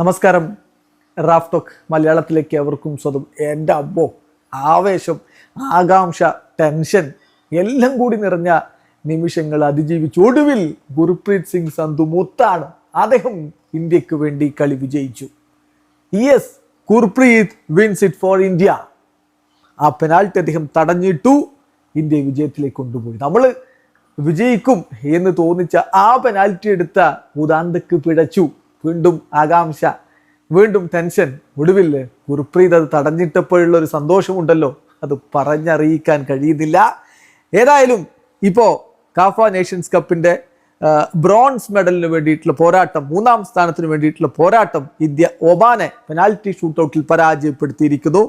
നമസ്കാരം. Raf talk മലയാളത്തിലേക്ക് അവർക്കും സ്വതം. എന്റെ അബ്ബോ ആവേശം ആകാംക്ഷ ടെൻഷൻ എല്ലാം കൂടി നിറഞ്ഞ നിമിഷങ്ങൾ അതിജീവിച്ച്. ഒടുവിൽ ഗുരുപ്രീത് സിംഗ് സന്ധു മുത്താണ് അദ്ദേഹം ഇന്ത്യയ്ക്ക് വേണ്ടി കളി വിജയിച്ചു. Yes Gurpreet wins it for India ആ പെനാൽറ്റി അദ്ദേഹം തടഞ്ഞിട്ടു ഇന്ത്യ വിജയത്തിലേക്ക് കൊണ്ടുപോയി. നമ്മൾ വിജയിക്കും എന്ന് തോന്നിച്ച ആ പെനാൽറ്റി എടുത്ത ഉദാന്തക്ക് പിഴച്ചു. വീണ്ടും ആകാംക്ഷ വീണ്ടും ടെൻഷൻ ഒടുവിൽ ഗുരുപ്രീത് അത് തടഞ്ഞിട്ടപ്പോഴുള്ള ഒരു സന്തോഷമുണ്ടല്ലോ. അത് പറഞ്ഞറിയിക്കാൻ കഴിയുന്നില്ല. ഏതായാലും ഇപ്പോൾ കാഫ നേഷൻസ് കപ്പിന്റെ ആ, ബ്രോൺസ് മെഡലിന് വേണ്ടിയിട്ടുള്ള പോരാട്ടം മൂന്നാം സ്ഥാനത്തിന് വേണ്ടിയിട്ടുള്ള പോരാട്ടം ഇന്ത്യ ഒമാനെ പെനാൽറ്റി ഷൂട്ടൗട്ടിൽ പരാജയപ്പെടുത്തിയിരിക്കുന്നു.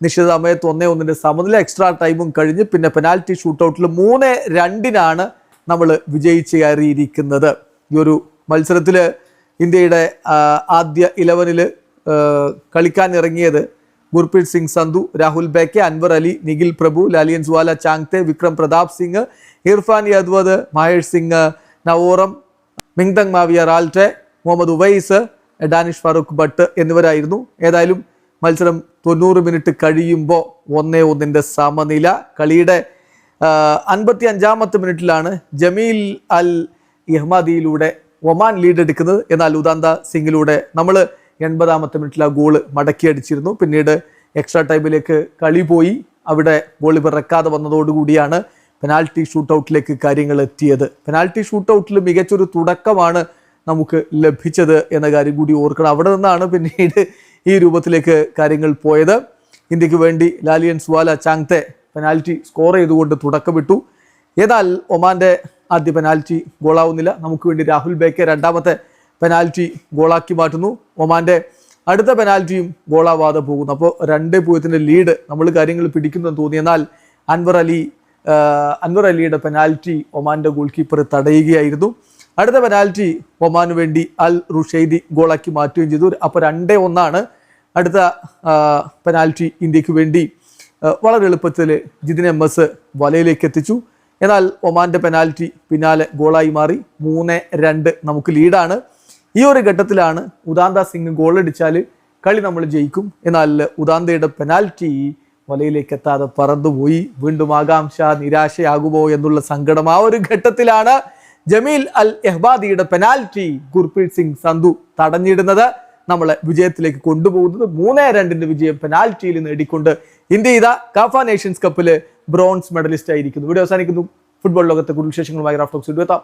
നിശ്ചിത സമയത്ത് ഒന്നേ ഒന്നിന്റെ സമനില എക്സ്ട്രാ ടൈമും കഴിഞ്ഞ് പിന്നെ പെനാൽറ്റി ഷൂട്ടൗട്ടിൽ മൂന്ന് രണ്ടിനാണ് നമ്മൾ വിജയിച്ച് കയറിയിരിക്കുന്നത്. ഈ ഒരു മത്സരത്തിൽ ഇന്ത്യയുടെ ആദ്യ ഇലവനിൽ കളിക്കാൻ ഇറങ്ങിയത് ഗുർപ്രീത് സിംഗ് സന്ധു രാഹുൽ ബേക്കെ അൻവർ അലി നിഖിൽ പ്രഭു ലാലിയൻ സുവാല ചാങ്തെ വിക്രം പ്രതാപ് സിംഗ് ഇർഫാൻ യദ്വദ് മഹേഷ് സിംഗ് നവോറം മിങ്തങ് മാവിയ റാൽറ്റെ മുഹമ്മദ് ഉവൈസ് ഡാനിഷ് ഫറൂഖ് ഭട്ട് എന്നിവരായിരുന്നു. ഏതായാലും മത്സരം തൊണ്ണൂറ് മിനിറ്റ് കഴിയുമ്പോൾ ഒന്നേ ഒന്നിന്റെ സമനില. കളിയുടെ അൻപത്തി അഞ്ചാമത്തെ മിനിറ്റിലാണ് ജമീൽ അൽ ഇഹ്മദിയിലൂടെ ഒമാൻ ലീഡ് എടുക്കുന്നത്. എന്നാൽ ഉദാന്ത സിംഗിലൂടെ നമ്മൾ എൺപതാമത്തെ മിനിറ്റിൽ ആ ഗോൾ മടക്കിയടിച്ചിരുന്നു പിന്നീട് എക്സ്ട്രാ ടൈമിലേക്ക് കളി പോയി. അവിടെ ഗോൾ പിറക്കാതെ വന്നതോടുകൂടിയാണ് പെനാൽറ്റി ഷൂട്ടൗട്ടിലേക്ക് കാര്യങ്ങൾ എത്തിയത്. പെനാൽറ്റി ഷൂട്ടൗട്ടിൽ മികച്ചൊരു തുടക്കമാണ് നമുക്ക് ലഭിച്ചത് എന്ന കാര്യം കൂടി ഓർക്കണം. അവിടെ നിന്നാണ് പിന്നീട് ഈ രൂപത്തിലേക്ക് കാര്യങ്ങൾ പോയത്. ഇന്ത്യയ്ക്ക് വേണ്ടി ലാലിയൻ സുവാല ചാങ്തെ പെനാൽറ്റി സ്കോർ ചെയ്തുകൊണ്ട് തുടക്കമിട്ടു. എന്നാൽ ഒമാന്റെ ആദ്യ പെനാൽറ്റി ഗോളാവുന്നില്ല. നമുക്ക് വേണ്ടി രാഹുൽ ബേക്കെ രണ്ടാമത്തെ പെനാൽറ്റി ഗോളാക്കി മാറ്റുന്നു. ഒമാന്റെ അടുത്ത പെനാൽറ്റിയും ഗോളാവാതെ പോകുന്നു. അപ്പോൾ രണ്ട് പൂജ്യത്തിന്റെ ലീഡ് നമ്മൾ കാര്യങ്ങൾ പിടിക്കുന്നെന്ന് തോന്നി. എന്നാൽ അൻവർ അലി അൻവർ അലിയുടെ പെനാൽറ്റി ഒമാന്റെ ഗോൾ കീപ്പർ തടയുകയായിരുന്നു. അടുത്ത പെനാൽറ്റി ഒമാന് വേണ്ടി അൽ റുഷൈദി ഗോളാക്കി മാറ്റുകയും ചെയ്തു. അപ്പോൾ രണ്ടേ ഒന്നാണ് അടുത്ത പെനാൽറ്റി ഇന്ത്യയ്ക്ക് വേണ്ടി വളരെ എളുപ്പത്തിൽ ജിതിൻ എം എസ് വലയിലേക്ക് എത്തിച്ചു. എന്നാൽ ഒമാന്റെ പെനാൽറ്റി പിന്നാലെ ഗോളായി മാറി മൂന്ന് രണ്ട് നമുക്ക് ലീഡാണ്. ഈ ഒരു ഘട്ടത്തിലാണ് ഉദാന്ത സിംഗ് ഗോളടിച്ചാൽ കളി നമ്മൾ ജയിക്കും. എന്നാൽ ഉദാന്തയുടെ പെനാൽറ്റി വലയിലേക്ക് എത്താതെ പറന്നുപോയി വീണ്ടും ആകാംക്ഷ നിരാശയാകുമോ എന്നുള്ള സങ്കടം ആ ഒരു ഘട്ടത്തിലാണ് ജമീൽ അൽ എഹ്ബാദിയുടെ പെനാൽറ്റി ഗുർപ്രീത് സിംഗ് സന്ധു തടഞ്ഞിടുന്നത്. നമ്മളെ വിജയത്തിലേക്ക് കൊണ്ടുപോകുന്നത് മൂന്നേ രണ്ടിന്റെ വിജയം പെനാൽറ്റിയിൽ നേടിക്കൊണ്ട് ഇന്ത്യ ഇതാ കാഫ നേഷൻസ് കപ്പിൽ ബ്രോൺസ് മെഡലിസ്റ്റ് ആയിരിക്കുന്നു വീഡിയോ അവസാനിക്കുന്നു. ഫുട്ബോൾ ലോകത്തെ കൂടുതൽ വിശേഷങ്ങളുമായി റാഫ്റ്റോക്സ് എത്താം.